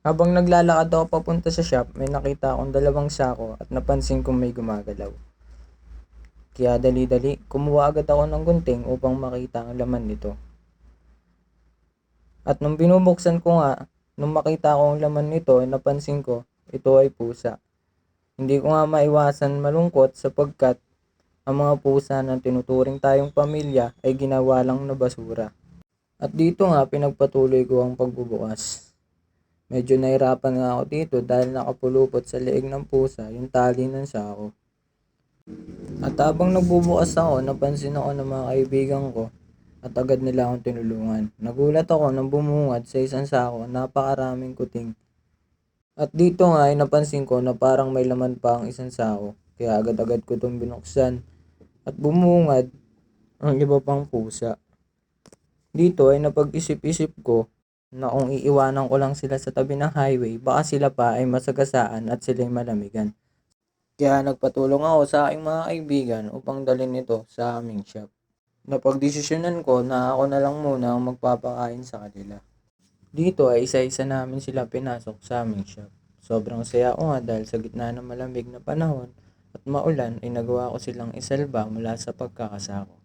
Habang naglalakad ako papunta sa shop, may nakita akong dalawang sako at napansin kong may gumagalaw. Kaya dali-dali, kumuha agad ako ng gunting upang makita ang laman nito. At nung binubuksan ko nga, nung makita ko ang laman nito, napansin ko, ito ay pusa. Hindi ko nga maiwasan malungkot sapagkat ang mga pusa na tinuturing tayong pamilya ay ginawa lang na basura. At dito nga pinagpatuloy ko ang pagbubukas. Medyo nahirapan nga ako dito dahil nakapulupot sa leeg ng pusa yung tali ng sako. At habang nagbubukas ako, napansin ako ng mga kaibigan ko at agad nila akong tinulungan. Nagulat ako nang bumungad sa isang sako, napakaraming kuting. At dito nga ay napansin ko na parang may laman pa ang isang sako. Kaya agad-agad ko itong binuksan. At bumungad ang iba pang pusa. Dito ay napag-isip-isip ko na kung iiwanan ko lang sila sa tabi ng highway, baka sila pa ay masagasaan at sila'y malamigan. Kaya nagpatulong ako sa aking mga kaibigan upang dalhin ito sa aming shop. Napagdesisyonan ko na ako na lang muna ang magpapakain sa kanila. Dito ay isa-isa namin sila pinasok sa aming shop. Sobrang saya ko nga dahil sa gitna ng malamig na panahon at maulan ay nagawa ko silang isalba mula sa pagkakasako.